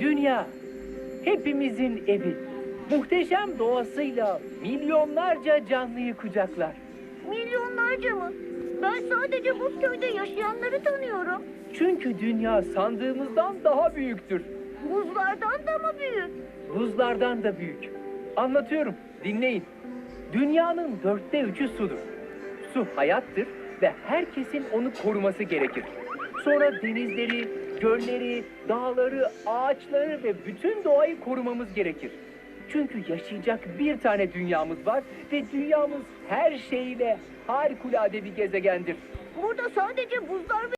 Dünya, hepimizin evi. Muhteşem doğasıyla milyonlarca canlıyı kucaklar. Milyonlarca mı? Ben sadece bu köyde yaşayanları tanıyorum. Çünkü dünya sandığımızdan daha büyüktür. Buzlardan da mı büyük? Buzlardan da büyük. Anlatıyorum, dinleyin. Dünyanın dörtte üçü sudur. Su hayattır ve herkesin onu koruması gerekir. Sonra denizleri, gölleri, dağları, ağaçları ve bütün doğayı korumamız gerekir. Çünkü yaşayacak bir tane dünyamız var ve dünyamız her şeyle harikulade bir gezegendir. Burada sadece buzlar ve